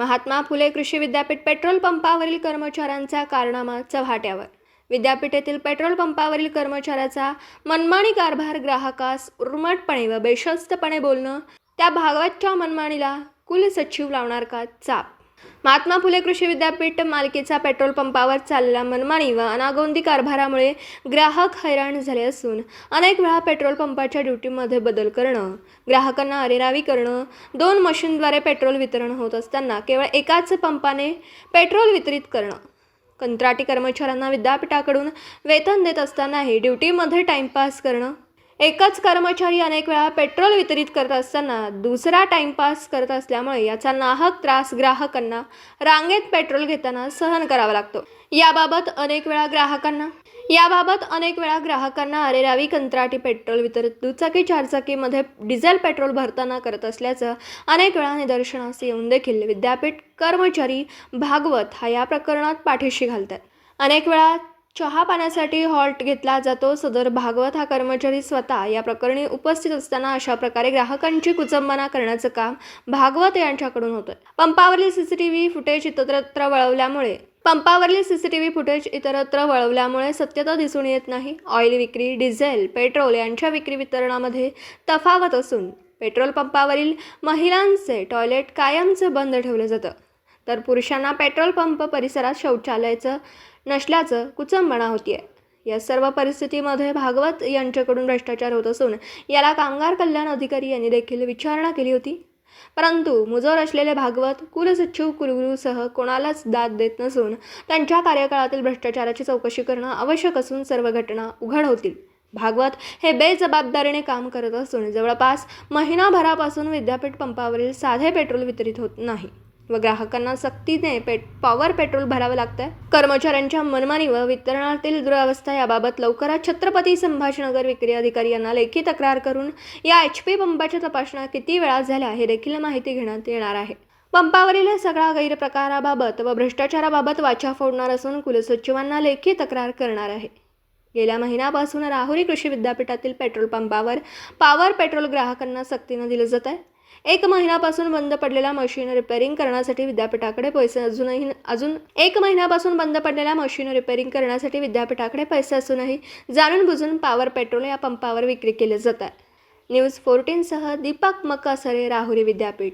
महात्मा फुले कृषी विद्यापीठ पेट्रोल पंपावरील कर्मचाऱ्यांचा कारनामा चव्हाट्यावर. विद्यापीठेतील पेट्रोल पंपावरील कर्मचाऱ्याचा मनमानी कारभार ग्राहकास उर्मटपणे व बेशस्तपणे बोलणं त्या भागवतच्या मनमानीला कुलसचिव लावणार का चाप? महात्मा फुले कृषी विद्यापीठ मालकीचा पेट्रोल पंपावर चाललेला मनमानी व अनागोंदी कारभारामुळे ग्राहक हैराण झाले असून अनेक वेळा पेट्रोल पंपाच्या ड्युटीमध्ये बदल करणं ग्राहकांना अरेरावी करणं दोन मशीनद्वारे पेट्रोल वितरण होत असताना केवळ एकाच पंपाने पेट्रोल वितरित करणं. कंत्राटी कर्मचाऱ्यांना विद्यापीठाकडून वेतन देत असतानाही ड्युटीमध्ये टाइमपास करणं एकच कर्मचारी अनेक वेळा पेट्रोल वितरित करत असताना दुसरा टाइमपास करत असल्यामुळे याचा नाहक त्रास ग्राहकांना रांगेत पेट्रोल घेताना सहन करावा लागतो. याबाबत अनेक वेळा ग्राहकांना याबाबत अनेक वेळा ग्राहकांना अरेरावी कंत्राटी पेट्रोल वितरित दुचाकी चारचाकीमध्ये डिझेल पेट्रोल भरताना करत असल्याचं अनेक वेळा निदर्शनास येऊन देखील विद्यापीठ कर्मचारी भागवत हा या प्रकरणात पाठीशी घालतात. अनेक वेळा चहा पाण्यासाठी हॉल्ट घेतला जातो. सदर भागवत हा कर्मचारी स्वतः या प्रकरणी उपस्थित असताना अशा प्रकारे ग्राहकांची कुचंबना करण्याचं काम भागवत यांच्याकडून होतं पंपावरील सीसीटीव्ही फुटेज इतरत्र वळवल्यामुळे पंपावरील सीसीटीव्ही फुटेज इतरत्र वळवल्यामुळे सत्यता दिसून येत नाही. ऑइल विक्री डिझेल पेट्रोल यांच्या विक्री वितरणामध्ये तफावत असून पेट्रोल पंपावरील महिलांचे टॉयलेट कायमचं बंद ठेवलं जातं. तर पुरुषांना पेट्रोल पंप परिसरात शौचालयाचं नसल्याचं कुचंबणा होतीये. या सर्व परिस्थितीमध्ये भागवत यांच्याकडून भ्रष्टाचार होत असून याला कामगार कल्याण अधिकारी यांनी देखील विचारणा केली होती. परंतु मुजोर असलेले भागवत कुलसचिव कुलगुरूसह कोणालाच दाद देत नसून त्यांच्या कार्यकाळातील भ्रष्टाचाराची चौकशी करणं आवश्यक असून सर्व घटना उघड होतील. भागवत हे बेजबाबदारीने काम करत असून जवळपास महिनाभरापासून विद्यापीठ पंपावरील साधे पेट्रोल वितरित होत नाही. व ग्राहकांना सक्तीने पेट पॉवर पेट्रोल भरावं लागतंय. कर्मचाऱ्यांच्या मनमानी व वितरणातील दुरावस्था याबाबत लवकरात छत्रपती संभाजीनगर विक्री अधिकारी यांना लेखी तक्रार करून या एच पी पंपाच्या तपासण्या किती वेळा झाल्या हे देखील माहिती घेण्यात येणार आहे. पंपावरील सगळा गैरप्रकाराबाबत व भ्रष्टाचाराबाबत वाचा फोडणार असून कुलसचिवांना लेखी तक्रार करणार आहे. गेल्या महिन्यापासून राहुरी कृषी विद्यापीठातील पेट्रोल पंपावर पॉवर पेट्रोल ग्राहकांना सक्तीनं दिलं जात आहे. एक महिन्यापासून बंद पडलेल्या मशीन रिपेअरिंग करण्यासाठी विद्यापीठाकडे पैसे अजूनही अजून एक महिन्यापासून बंद पडलेल्या मशीन रिपेअरिंग करण्यासाठी विद्यापीठाकडे पैसे असूनही जाणून बुजून पॉवर पेट्रोल या पंपावर विक्री केले जात आहे. न्यूज फोर्टीनसह दीपक मकासरे राहुरी विद्यापीठ.